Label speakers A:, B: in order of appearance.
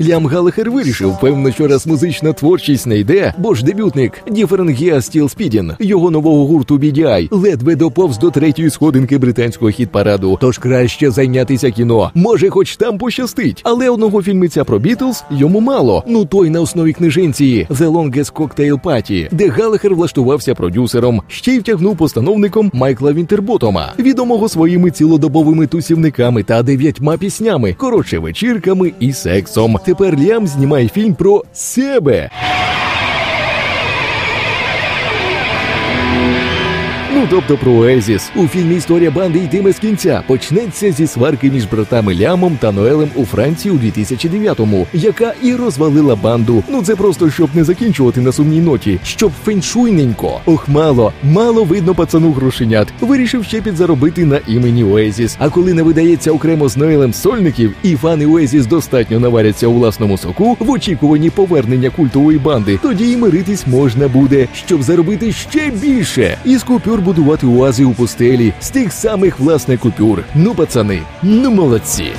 A: Лям Галахер вирішив, певно, що раз музична творчість не йде, бо ж дебютник Діференгіа Стіл Спідін його нового гурту BDI ледве доповз до третьої сходинки британського хіт-параду. Тож краще зайнятися кіно. Може, хоч там пощастить. Але одного фільмиця про Бітлз йому мало. Ну той на основі книженції The Longest Cocktail Party, де Галахер влаштувався продюсером, ще й втягнув постановником Майкла Вінтерботома, відомого своїми цілодобовими тусівниками та дев'ятьма піснями, коротше вечірками і сексом. Тепер Ліам знімає фільм про себе. Тобто про Оезіс. У фільмі історія банди йтиме з кінця. Почнеться зі сварки між братами Лямом та Ноелем у Франції у 2009-му, яка і розвалила банду. Ну це просто щоб не закінчувати на сумній ноті, щоб феншуйненько. Ох, мало, видно пацану грошенят. Вирішив ще підзаробити на імені Оезіс. А коли не видається окремо з Ноелем сольників, і фани Оезіс достатньо наваряться у власному соку в очікуванні повернення культової банди, тоді і миритись можна буде, щоб заробити ще більше. Із купюр будувати оази у пустелі з тих самих власне купюр. Ну, пацани, ну молодці.